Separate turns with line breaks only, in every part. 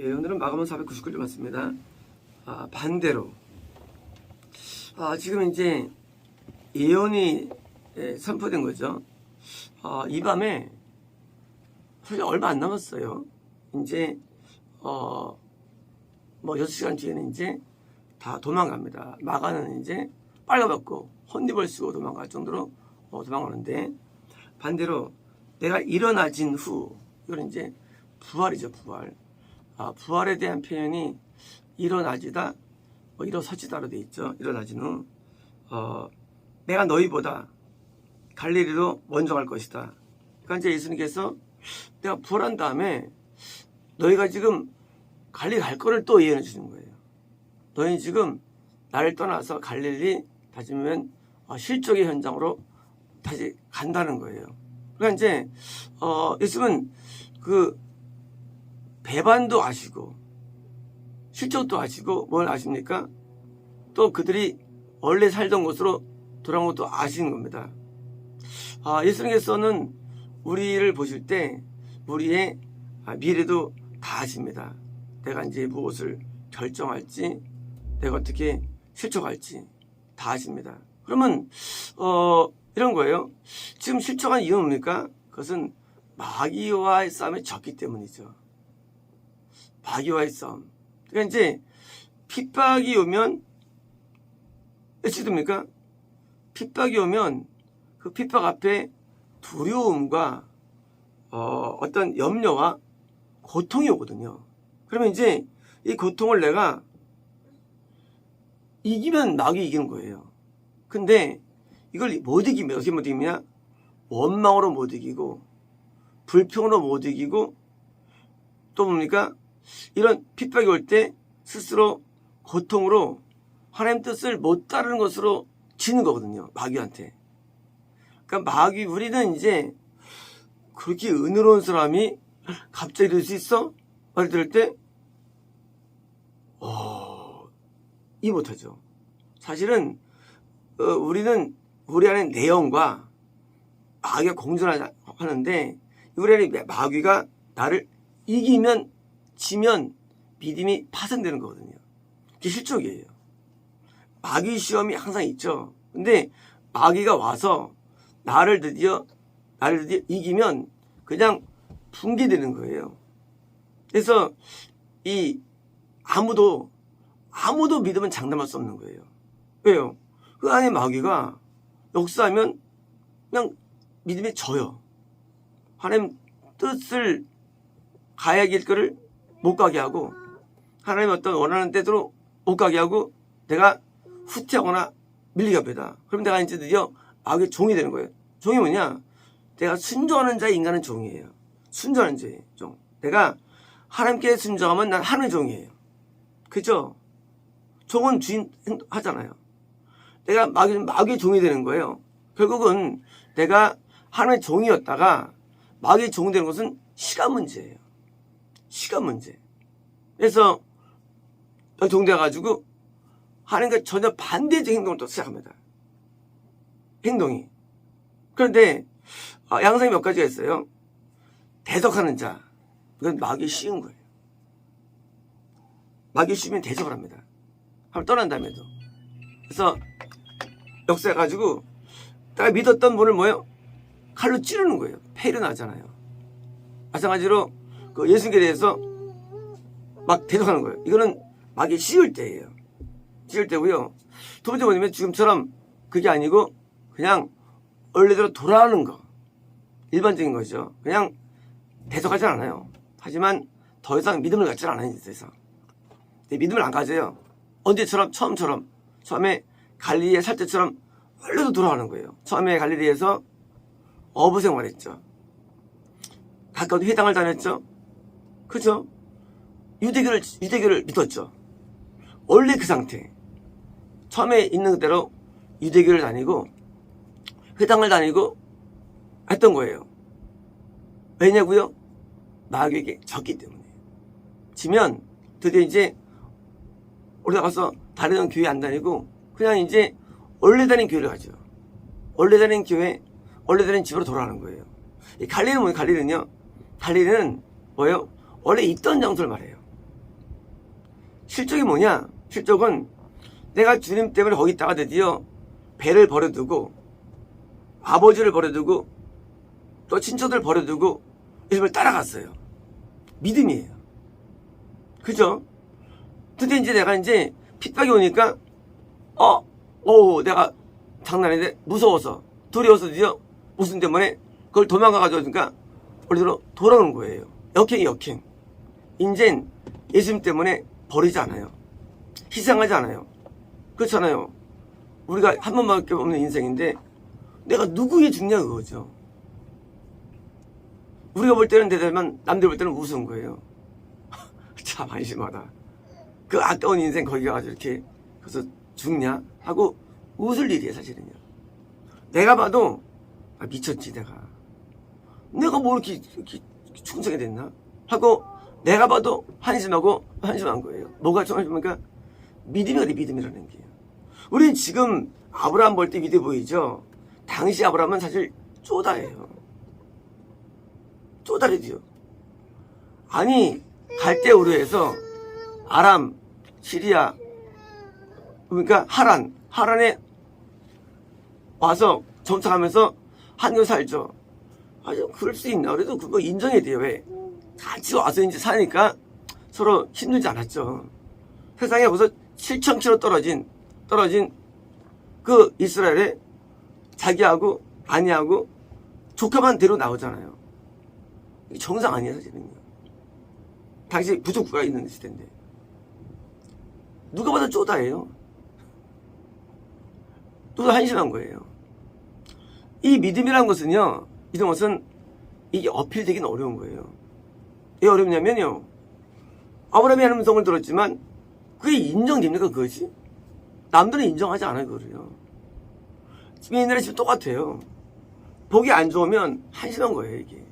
예, 오늘은 마감은 499일 맞습니다. 아, 반대로. 아, 지금 이제 예언이 예, 선포된 거죠. 아, 이 밤에 사실 얼마 안 남았어요. 이제, 어, 뭐 6시간 뒤에는 이제 다 도망갑니다. 마가는 이제 빨가벗고 혼입을 쓰고 도망갈 정도로 어, 도망가는데 반대로 내가 일어나진 후 이건 이제 부활이죠 부활. 아, 부활에 대한 표현이 일어나지다, 뭐 일어서지다로 돼 있죠. 일어나진 후. 어, 내가 너희보다 갈릴리로 먼저 갈 것이다. 그러니까 이제 예수님께서 내가 부활한 다음에 너희가 지금 갈릴리 갈 거를 또 예언해 주는 거예요. 너희 지금 나를 떠나서 갈릴리 다시면 어, 실족의 현장으로 다시 간다는 거예요. 그러니까 이제 어, 예수님은 그 배반도 아시고 실족도 아시고 뭘 아십니까? 또 그들이 원래 살던 곳으로 돌아온 것도 아시는 겁니다. 아, 예수님께서는 우리를 보실 때 우리의 아, 미래도 다 아십니다. 내가 이제 무엇을 결정할지, 내가 어떻게 실족할지 다 아십니다. 그러면 어, 이런 거예요. 지금 실족한 이유는 뭡니까? 그것은 마귀와의 싸움에 졌기 때문이죠. 마귀와의 싸움. 그러니까 이제 핍박이 오면 며칠 됩니까? 핍박이 오면 그 핍박 앞에 두려움과 어, 어떤 염려와 고통이 오거든요. 그러면 이제 이 고통을 내가 이기면 마귀 이기는 거예요. 근데 이걸 못 이기면 어떻게 못 이기냐? 원망으로 못 이기고 불평으로 못 이기고 또 뭡니까? 이런 핍박이 올 때 스스로 고통으로 하나님 뜻을 못 따르는 것으로 지는 거거든요. 마귀한테. 그러니까 마귀 우리는 이제 그렇게 은혜로운 사람이 갑자기 이럴 수 있어? 말 들을 때 어, 이 못하죠. 사실은 어, 우리는 우리 안에 내용과 마귀가 공존하는데 우리 안에 마귀가 나를 이기면 지면 믿음이 파손되는 거거든요. 그게 실족이에요. 마귀 시험이 항상 있죠. 근데 마귀가 와서 나를 드디어 나를 드디어 이기면 그냥 붕괴되는 거예요. 그래서 이 아무도 아무도 믿으면 장담할 수 없는 거예요. 왜요? 그 안에 마귀가 역사하면 그냥 믿음이 져요. 하나님 뜻을 가야 할 길거를 못 가게 하고 하나님 어떤 원하는 때대로 못 가게 하고 내가 후퇴하거나 밀리게 합니다. 그럼 내가 이제 드디어 마귀의 종이 되는 거예요. 종이 뭐냐? 내가 순종하는 자의 인간은 종이에요. 순종하는 자의 종. 내가 하나님께 순종하면 난 하나님의 종이에요. 그죠? 종은 주인 하잖아요. 내가 마귀, 마귀의 종이 되는 거예요. 결국은 내가 하나님의 종이었다가 마귀의 종이 되는 것은 시간 문제예요. 시간 문제. 그래서 종돼가지고 하나님과 전혀 반대적 행동을 또 시작합니다. 행동이. 그런데 아, 양상이 몇 가지가 있어요. 대적하는 자. 이건 마귀 쉬운 거예요. 마귀 쉬면 대적을 합니다. 한번 떠난 다음에도. 그래서 역사해 가지고 내가 믿었던 분을 뭐예요? 칼로 찌르는 거예요. 폐일이 나잖아요. 마찬가지로 그 예수님께 대해서 막 대적하는 거예요. 이거는 마귀 씌울 때예요. 씌울 때고요. 두 번째 뭐냐면 지금처럼 그게 아니고 그냥 원래대로 돌아가는 거. 일반적인 거죠. 그냥 대적하지 않아요. 하지만 더 이상 믿음을 갖지 않아요. 더 이상. 믿음을 안 가져요. 언제처럼 처음처럼 처음에 갈릴리에 살 때처럼 원래도 돌아가는 거예요. 처음에 갈릴리에서 어부 생활했죠. 가까운 회당을 다녔죠. 그죠? 유대교를 유대교를 믿었죠. 원래 그 상태. 처음에 있는 그대로 유대교를 다니고 회당을 다니고 했던 거예요. 왜냐고요? 마귀에게 졌기 때문에. 지면 드디어 이제 우리가 가서 다른 교회 안 다니고 그냥 이제 원래 다닌 교회를 가죠. 원래 다닌 교회, 원래 다닌 집으로 돌아가는 거예요. 이 갈릴리는 뭐예요? 갈릴리는요. 갈릴리는 뭐예요? 원래 있던 장소를 말해요. 실족이 뭐냐? 실족은 내가 주님 때문에 거기 있다가 드디어 배를 버려두고 아버지를 버려두고 또 친척들 버려두고 예수님을 따라갔어요. 믿음이에요. 그죠? 드디어 이제 내가 이제 핍박이 오니까 어, 오, 내가 장난인데 무서워서 두려워서 드디어 무슨 때문에 그걸 도망가가지고 그러니까 원래대로 돌아오는 거예요. 역행, 역행. 인젠 예수님 때문에 버리지 않아요. 희생하지 않아요. 그렇잖아요. 우리가 한 번밖에 없는 인생인데 내가 누구에 죽냐 그거죠. 우리가 볼 때는 대단하면 남들 볼 때는 우스운 거예요. 참 안심하다. 그 아까운 인생 거기 가가지고 이렇게 그래서 죽냐 하고 웃을 일이에요 사실은요. 내가 봐도 아, 미쳤지 내가. 내가 뭐 이렇게, 이렇게 충성이 됐나 하고 내가 봐도 한심하고 한심한 거예요. 뭐가 좀 한심하니까 믿음이 어디 믿음이라는 게. 우리는 지금 아브라함 볼 때 믿어 보이죠. 당시 아브라함은 사실 쪼다예요. 쪼다리지요. 아니 갈대 우르에서 아람, 시리아, 그러니까 하란, 하란에 와서 정착하면서 한국 살죠. 아주 그럴 수 있나? 그래도 그거 인정해야 돼요. 왜? 같이 와서 이제 사니까 서로 힘들지 않았죠. 세상에 벌써 7,000km 떨어진, 떨어진 그 이스라엘에 자기하고 아니하고 조카만 데려 나오잖아요. 정상 아니에요, 사실은요. 당시 부족 국가 있는 시대인데. 누가 봐도 쪼다예요. 또 한심한 거예요. 이 믿음이라는 것은요, 이런 것은 이게 어필되기는 어려운 거예요. 왜 어렵냐면요, 아브라함이 하는 음성을 들었지만 그게 인정됩니까, 그것이? 남들은 인정하지 않아요, 그거를요. 지금 옛날에 지금 똑같아요. 보기 안 좋으면 한심한 거예요, 이게.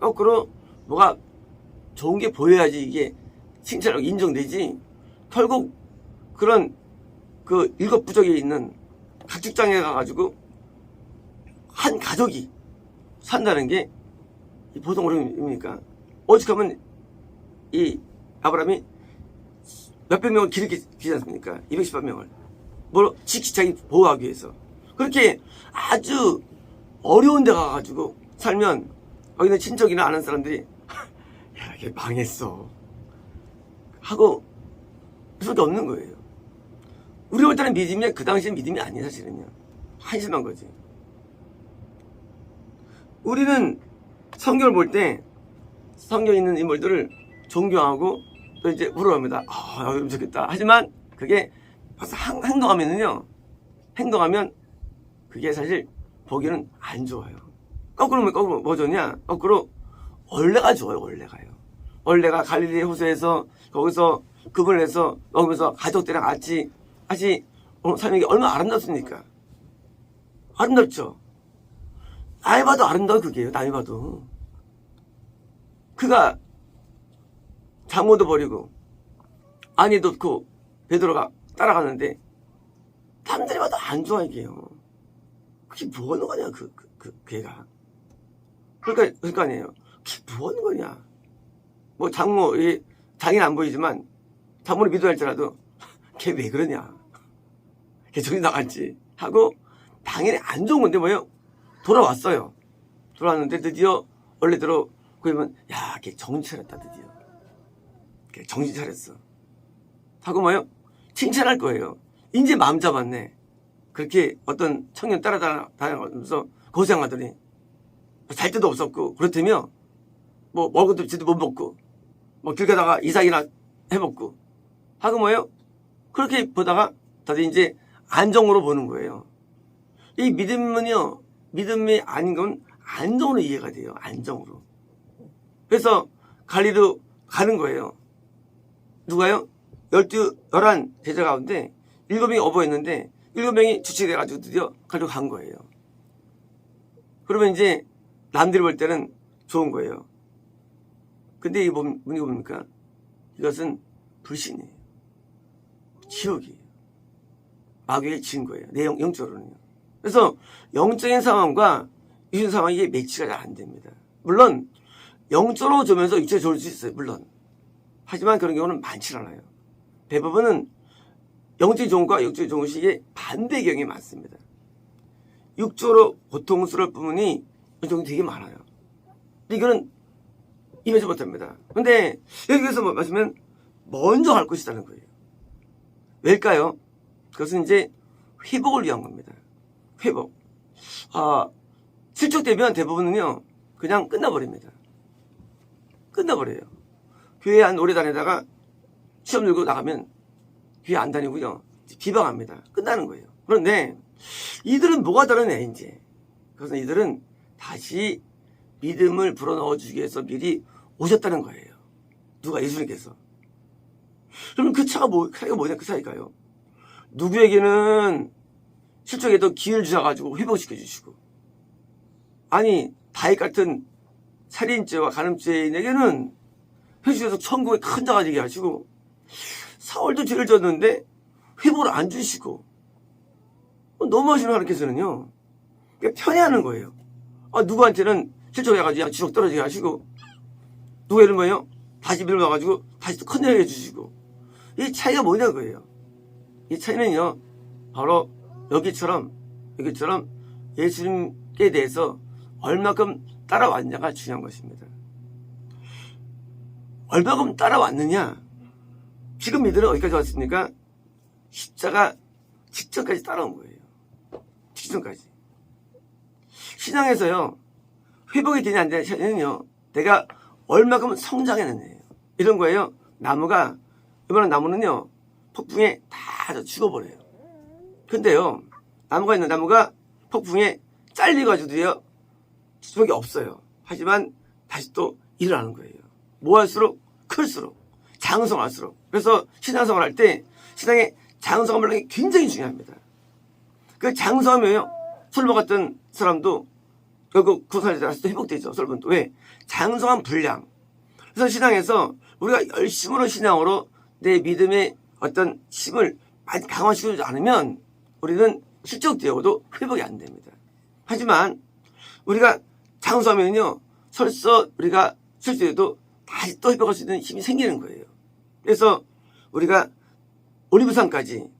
거꾸로 뭐가 좋은 게 보여야지 이게 칭찬하고 인정되지. 결국 그런 그 일곱 부족에 있는 각축장에 가가지고 한 가족이 산다는 게 보통 어려움입니까? 오직하면 이 아브라함이 몇백 명을 기르지 않습니까? 210만 명을. 뭘 자기 보호하기 위해서. 그렇게 아주 어려운 데 가가지고 살면 거기는 친척이나 아는 사람들이 야, 이게 망했어. 하고 수밖에 없는 거예요. 우리 볼 때는 믿음이 그 당시엔 믿음이 아니에요, 사실은요. 한심한 거지. 우리는 성경을 볼 때 성경에 있는 인물들을 존경하고 또 이제 우러합니다. 아, 여기 좋겠다. 하지만 그게 행- 행동하면은요, 행동하면 그게 사실 보기에는 안 좋아요. 거꾸로 뭐, 거꾸로 뭐 좋냐? 거꾸로 원래가 좋아요, 원래가요. 원래가 갈릴리 호수에서 거기서 급을 해서 먹으면서 가족들이랑 같이 같이 어, 사는 게 얼마나 아름답습니까? 아름답죠? 남이 봐도 아름다워 그게요, 남이 봐도. 그가 장모도 버리고 아내도 그 베드로가 따라가는데 남들이 봐도 안 좋아 이게요. 그게 뭐 하는 거냐 그, 그, 그 걔가. 그러니까 그러니까 아니에요. 그게 뭐 하는 거냐. 뭐 장모 이 장인 안 보이지만 장모를 믿어야 할지라도 걔 왜 그러냐. 걔 정신 나갔지 하고 당연히 안 좋은 건데 뭐예요? 돌아왔어요. 돌아왔는데 드디어 원래대로 그러면 야, 걔 정신 차렸다 드디어. 걔 정신 차렸어. 하고 뭐요? 칭찬할 거예요. 이제 마음 잡았네. 그렇게 어떤 청년 따라다니면서 고생하더니 잘 데도 없었고 그렇다며 뭐 먹을 것도 제대로 못 먹고 뭐 길 가다가 이상이나 해먹고 하고 뭐요? 그렇게 보다가 다들 이제 안정으로 보는 거예요. 이 믿음은요, 믿음이 아닌 건 안정으로 이해가 돼요. 안정으로. 그래서 갈리로 가는 거예요. 누가요? 열두, 열한 제자 가운데 일곱 명이 어버였는데 일곱 명이 주치돼가지고 드디어 가지고 간 거예요. 그러면 이제 남들이 볼 때는 좋은 거예요. 근데 이 뭡- 문이 뭡니까? 이것은 불신이에요. 지옥이에요. 마귀의 진 거예요. 내 영, 영적으로는요. 그래서 영적인 상황과 육신 상황이 이게 매치가 잘 안 됩니다. 물론 영적으로 좋으면서 육체가 좋을 수 있어요. 물론. 하지만 그런 경우는 많지 않아요. 대부분은 영적인 종과 육적인 종식의 반대 경향이 많습니다. 육조로 고통스러울 부분이 영적이 되게 많아요. 근데 이거는 임하지 못합니다. 근데 여기서 뭐 말씀은 먼저 할 것이라는 거예요. 왜일까요? 그것은 이제 회복을 위한 겁니다. 회복. 아, 실족되면 대부분은요, 그냥 끝나버립니다. 끝나버려요. 교회 한 오래 다니다가 시험 들고 나가면 교회 안 다니고요. 비방합니다. 끝나는 거예요. 그런데 이들은 뭐가 다르냐, 이제. 그것은 이들은 다시 믿음을 불어넣어 주기 위해서 미리 오셨다는 거예요. 누가 예수님께서. 그럼 그 차가 뭐, 차이가 뭐냐, 그 차이가요. 누구에게는 실적에도 기회를 주셔가지고 회복시켜 주시고. 아니, 다윗 같은 살인죄와 간음죄인에게는 회주에서 천국에 큰 자가 되게 하시고, 사월도 죄를 졌는데 회복을 안 주시고, 너무 하시는 하나님께서는요, 편애하는 거예요. 아, 누구한테는 실족해가지고 지옥 떨어지게 하시고, 누구에는 뭐예요? 다시 밀어 와가지고 다시 또 큰일 해주시고, 이 차이가 뭐냐 그예요. 이 차이는요, 바로 여기처럼, 여기처럼 예수님께 대해서 얼마큼 따라왔냐가 중요한 것입니다. 얼마큼 따라왔느냐? 지금 이들은 어디까지 왔습니까? 십자가 직전까지 따라온 거예요. 직전까지. 신앙에서요, 회복이 되냐 안 되냐는요, 내가 얼마큼 성장했느냐예요. 이런 거예요. 나무가, 이번에 나무는요, 폭풍에 다 죽어버려요. 근데요, 나무가 있는 나무가 폭풍에 잘려가지고도요, 수밖에 없어요. 하지만 다시 또 일어나는 거예요. 뭐 할수록 클수록 장성할수록. 그래서 신앙생활 할 때 신앙의 장성한 물량이 굉장히 중요합니다. 그 장성하면요, 술 먹었던 사람도 결국 또 회복되죠. 설분도 왜? 장성한 분량. 그래서 신앙에서 우리가 열심으로 신앙으로 내 믿음의 어떤 힘을 많이 강화시켜주지 않으면 우리는 실적 되어도 회복이 안 됩니다. 하지만 우리가 장수하면요, 설서 우리가 실수해도 다시 또 회복할 수 있는 힘이 생기는 거예요. 그래서 우리가 올리브산까지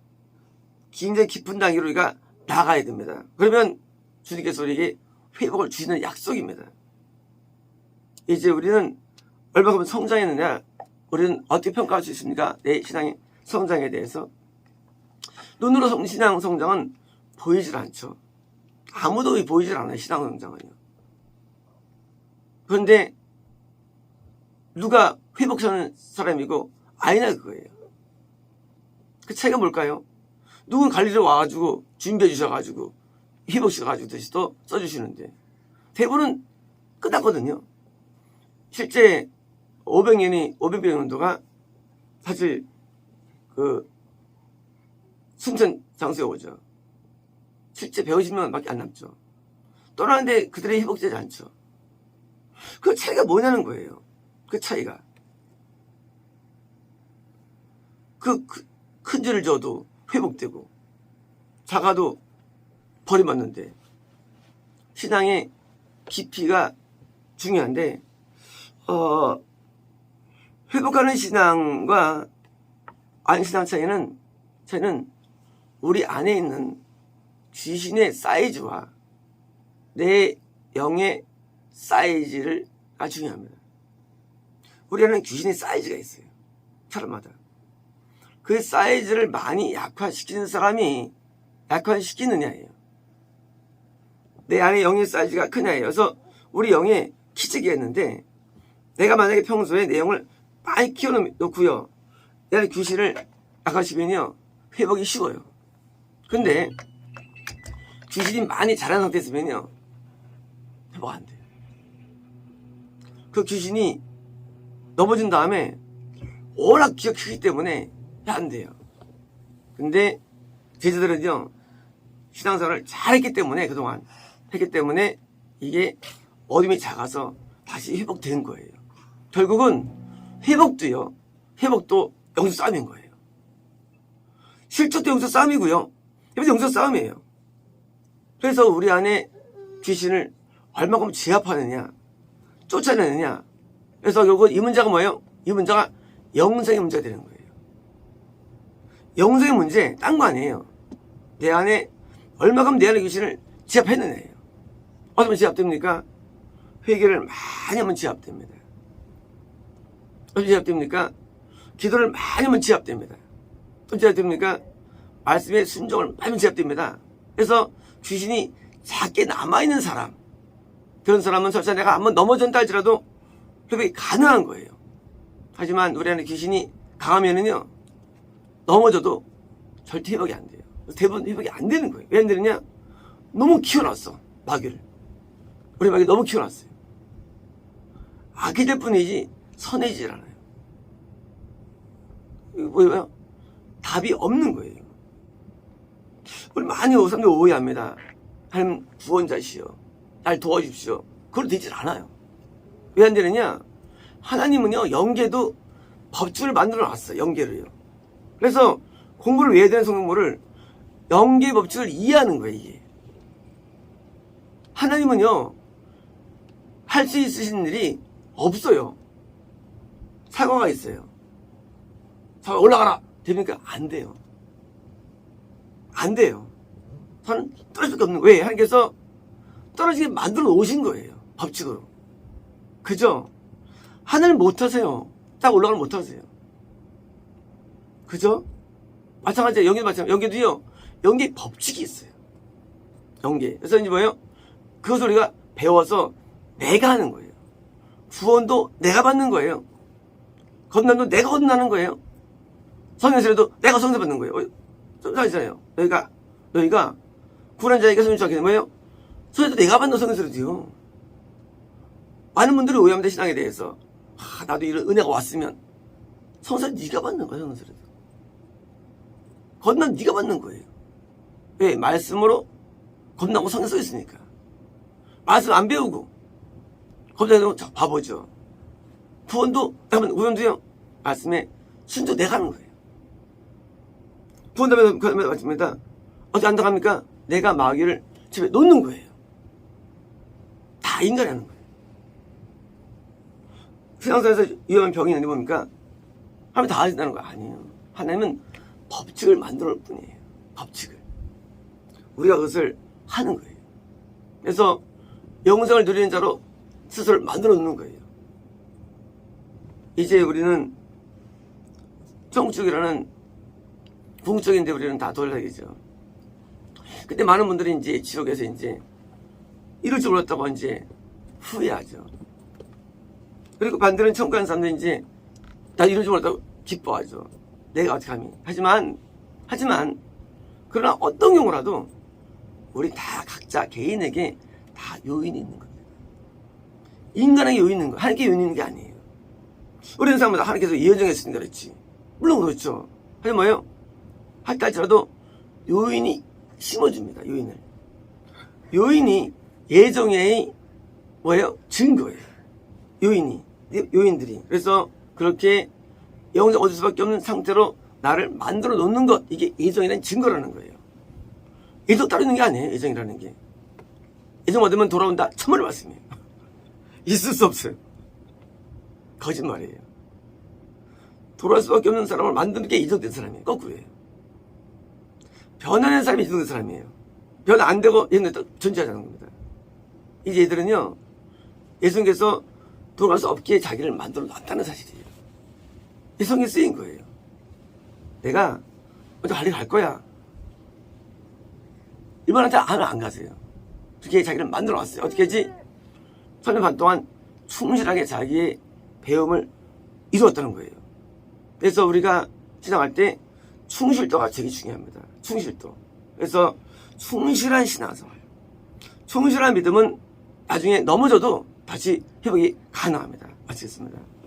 굉장히 깊은 단계로 우리가 나가야 됩니다. 그러면 주님께서 우리에게 회복을 주시는 약속입니다. 이제 우리는 얼마큼 성장했느냐, 우리는 어떻게 평가할 수 있습니까? 내 신앙의 성장에 대해서. 눈으로 성- 신앙 성장은 보이질 않죠. 아무도 보이질 않아요, 신앙 성장은요. 그런데 누가 회복하는 사람이고 아니나 그거예요. 그 차이가 뭘까요? 누군 관리를 와가지고 준비해 주셔가지고 회복시켜가지고 다시 또 써주시는데 대부분은 끝났거든요. 실제 500년이 500년 정도가 사실 그 순천 장수에 오죠. 실제 150명밖에 안 남죠. 떠나는데 그들이 회복되지 않죠. 그 차이가 뭐냐는 거예요. 그 차이가. 그, 그, 큰 죄를 져도 회복되고, 작아도 버림받는데, 신앙의 깊이가 중요한데, 어, 회복하는 신앙과 안신앙 차이는, 차이는 우리 안에 있는 귀신의 사이즈와 내 영의 사이즈가 중요합니다. 우리 안에는 귀신의 사이즈가 있어요. 사람마다. 그 사이즈를 많이 약화시키는 사람이 약화시키느냐예요. 내 안에 영의 사이즈가 크냐예요. 그래서 우리 영에 키재기가 있는데 내가 만약에 평소에 내 영을 많이 키워놓고요. 내 안에 귀신을 약화시키면요. 회복이 쉬워요. 근데 귀신이 많이 자란 상태에 있으면요. 회복 안 돼요. 그 귀신이 넘어진 다음에 워낙 기가 크기 때문에 안 돼요. 근데 제자들은요 신앙생활을 잘했기 때문에 그동안 했기 때문에 이게 어둠이 작아서 다시 회복된 거예요. 결국은 회복도요. 회복도 영수 싸움인 거예요. 실족도 영수 싸움이고요. 여기서 영수 싸움이에요. 그래서 우리 안에 귀신을 얼마큼 제압하느냐, 쫓아내느냐. 그래서 결국 이 문제가 뭐예요? 이 문제가 영생의 문제가 되는 거예요. 영생의 문제, 딴 거 아니에요. 내 안에, 얼마큼 내 안에 귀신을 지압했느냐예요. 어쩌면 지압됩니까? 회개를 많이 하면 지압됩니다. 어떻게 지압됩니까? 기도를 많이 하면 지압됩니다. 어떻게 지압됩니까? 말씀에 순종을 많이 하면 지압됩니다. 그래서 귀신이 작게 남아있는 사람, 그런 사람은 설사 내가 한번 넘어졌다 할지라도 회복이 가능한 거예요. 하지만 우리 안에 귀신이 강하면은요, 넘어져도 절대 회복이 안 돼요. 대부분 회복이 안 되는 거예요. 왜 안 되느냐? 너무 키워놨어, 마귀를. 우리 마귀 너무 키워놨어요. 악해질 뿐이지 선해지질 않아요. 뭐예요? 답이 없는 거예요. 우리 많이 사람들이 오해합니다. 하나님 구원자시여. 날 도와주십시오. 그걸 되질 않아요. 왜 안 되느냐? 하나님은요, 영계도 법칙을 만들어 놨어요. 영계를요. 그래서 공부를 왜 해야 되는 성공부를 영계 법칙을 이해하는 거예요, 이게. 하나님은요, 할 수 있으신 일이 없어요. 사과가 있어요. 사과 올라가라! 됩니까? 안 돼요. 안 돼요. 저는 떨어질 수밖에 없는 거예요. 왜? 하나님께서 떨어지게 만들어 놓으신 거예요. 법칙으로. 그죠? 하늘 못 하세요. 딱 올라가면 못 하세요. 그죠? 마찬가지예요. 연기도 마찬가지. 연기도요. 연기 법칙이 있어요. 연기. 그래서 이제 뭐예요? 그것을 우리가 배워서 내가 하는 거예요. 구원도 내가 받는 거예요. 건난도 내가 건나는 거예요. 성령세례도 내가 성세 받는 거예요. 어, 성사잖아요. 너희가 너희가 구원한 자에게 성령 주하게 되면 뭐예요? 성세도 내가 받는 성령세례도요. 많은 분들이 오해합니다 신앙에 대해서. 아, 나도 이런 은혜가 왔으면 성사 네가 받는 거야 성세례도. 건난 네가 받는 거예요. 왜? 말씀으로 건나고 성에 써 있으니까. 말씀 안 배우고 저 바보죠. 구원도 여러분 구원도요 말씀에 순종 내가 하는 거예요. 구원다면 그 말씀입니다. 어디 안 나갑니까? 내가 마귀를 집에 놓는 거예요. 다 인간이 하는 거예요. 세상에서 위험한 병이 있는데 뭡니까? 하나님 다 하신다는 거 아니에요. 하나님은 법칙을 만들어 놓을 뿐이에요. 법칙을. 우리가 그것을 하는 거예요. 그래서 영생을 누리는 자로 스스로를 만들어 놓는 거예요. 이제 우리는 정축이라는 궁적인데 우리는 다 돌락이죠. 근데 많은 분들이 이제 지옥에서 이제 이럴 줄 몰랐다고 이제 후회하죠. 그리고 반대로는 천국 가는 사람들이 이제 나 이럴 줄 몰랐다고 기뻐하죠. 내가 어떻게 감히. 하지만, 하지만, 그러나 어떤 경우라도 우리 다 각자 개인에게 다 요인이 있는 겁니다. 인간에게 요인이 있는 거, 하나님께 요인이 있는 게 아니에요. 우리는 사람마다 하나님께서 예정했으니까 그렇지. 물론 그렇죠. 하지만 뭐예요? 할까 할지라도 요인이 심어줍니다. 요인을. 요인이 예정의 뭐예요? 증거예요. 요인이. 요인들이. 그래서 그렇게 영생 얻을 수밖에 없는 상태로 나를 만들어 놓는 것. 이게 예정이라는 증거라는 거예요. 예정 따르는 게 아니에요. 예정이라는 게. 예정 얻으면 돌아온다. 천만의 말씀이에요. 있을 수 없어요. 거짓말이에요. 돌아올 수밖에 없는 사람을 만드는 게 예정된 사람이에요. 거꾸로예요. 변하는 사람이 예정된 사람이에요. 변 안 되고 얘는 존재하자는 겁니다. 이제 얘들은요, 예수님께서 돌아갈 수 없게 자기를 만들어 놨다는 사실이에요. 이 성에 쓰인 거예요. 내가 먼저 할일 갈 거야. 일반한테 하면 안 가세요. 그렇게 자기를 만들어 놨어요. 어떻게 했지? 3년 반 동안 충실하게 자기의 배움을 이루었다는 거예요. 그래서 우리가 신앙할 때 충실도가 되게 중요합니다. 충실도. 그래서 충실한 신앙생활. 충실한 믿음은 나중에 넘어져도 다시 회복이 가능합니다. 마치겠습니다.